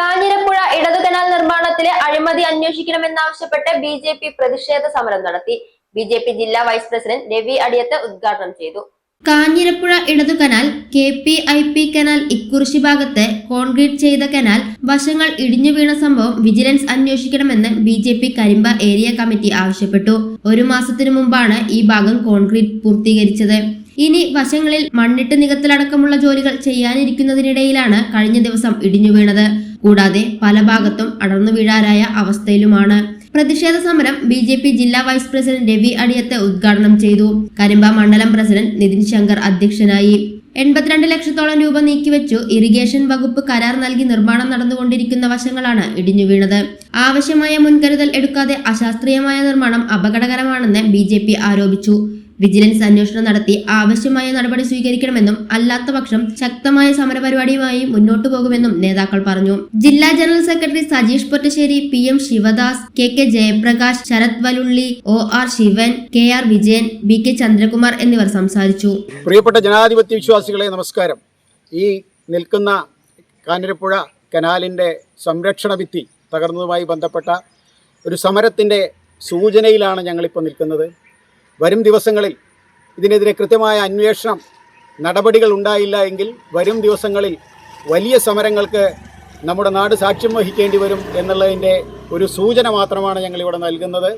കാഞ്ഞിരപ്പുഴ ഇടതു കനാൽ നിർമ്മാണത്തിലെ അഴിമതി അന്വേഷിക്കണമെന്നാവശ്യപ്പെട്ട് ബി ജെ പി പ്രതിഷേധ സമരം നടത്തി. ബി ജെ പി ജില്ലാ വൈസ് പ്രസിഡന്റ് രവി അടിയത്ത് ഉദ്ഘാടനം ചെയ്തു. കാഞ്ഞിരപ്പുഴ ഇടതു canal K P I P canal Ikkurissi ഭാഗത്ത് കോൺക്രീറ്റ് ചെയ്ത കനാൽ വശങ്ങൾ ഇടിഞ്ഞു വീണ സംഭവം വിജിലൻസ് അന്വേഷിക്കണമെന്ന് B J P Karimba area committee ആവശ്യപ്പെട്ടു. ഒരു മാസത്തിനു മുമ്പാണ് ഈ ഭാഗം കോൺക്രീറ്റ് പൂർത്തീകരിച്ചത്. ഇനി വശങ്ങളിൽ മണ്ണിട്ട് നികത്തലടക്കമുള്ള ജോലികൾ ചെയ്യാനിരിക്കുന്നതിനിടയിലാണ് കഴിഞ്ഞ ദിവസം ഇടിഞ്ഞു വീണത്. കൂടാതെ പല ഭാഗത്തും അടർന്നു വീഴാറായ അവസ്ഥയിലുമാണ്. പ്രതിഷേധ സമരം ബി ജെ പി ജില്ലാ വൈസ് പ്രസിഡന്റ് രവി അടിയത്തെ ഉദ്ഘാടനം ചെയ്തു. കരിമ്പ മണ്ഡലം പ്രസിഡന്റ് നിതിൻ ശങ്കർ അധ്യക്ഷനായി. എൺപത്തിരണ്ട് ലക്ഷത്തോളം രൂപ നീക്കിവെച്ചു ഇറിഗേഷൻ വകുപ്പ് കരാർ നൽകി നിർമ്മാണം നടന്നുകൊണ്ടിരിക്കുന്ന വശങ്ങളാണ് ഇടിഞ്ഞു വീണത്. ആവശ്യമായ മുൻകരുതൽ എടുക്കാതെ അശാസ്ത്രീയമായ നിർമ്മാണം അപകടകരമാണെന്ന് ബി ആരോപിച്ചു. വിജിലൻസ് അന്വേഷണം നടത്തി ആവശ്യമായ നടപടി സ്വീകരിക്കണമെന്നും അല്ലാത്ത പക്ഷം ശക്തമായ സമരപരിപാടിയുമായി മുന്നോട്ടു പോകുമെന്നും നേതാക്കൾ പറഞ്ഞു. ജില്ലാ general secretary Sajeesh Pottassery P M Sivadas K K Jayaprakash Sarath Valulli O R Sivan K R Vijayan B K Chandrakumar എന്നിവർ സംസാരിച്ചു. പ്രിയപ്പെട്ട ജനാധിപത്യ വിശ്വാസികളെ നമസ്കാരം. ഈ നിൽക്കുന്ന കാഞ്ഞിരപ്പുഴ കനാലിന്റെ സംരക്ഷണ ഭിത്തി തകർന്നതുമായി ബന്ധപ്പെട്ട ഒരു സമരത്തിന്റെ സൂചനയിലാണ് ഞങ്ങളിപ്പോൾ നിൽക്കുന്നത്. വരും ദിവസങ്ങളിൽ ഇതിനെതിരെ കൃത്യമായ അന്വേഷണം നടപടികൾ ഉണ്ടായില്ല എങ്കിൽ വരും ദിവസങ്ങളിൽ വലിയ സമരങ്ങൾക്ക് നമ്മുടെ നാട് സാക്ഷ്യം വഹിക്കേണ്ടി വരും എന്നുള്ളതിന്റെ ഒരു സൂചന മാത്രമാണ് ഞങ്ങളിവിടെ നൽകുന്നത്.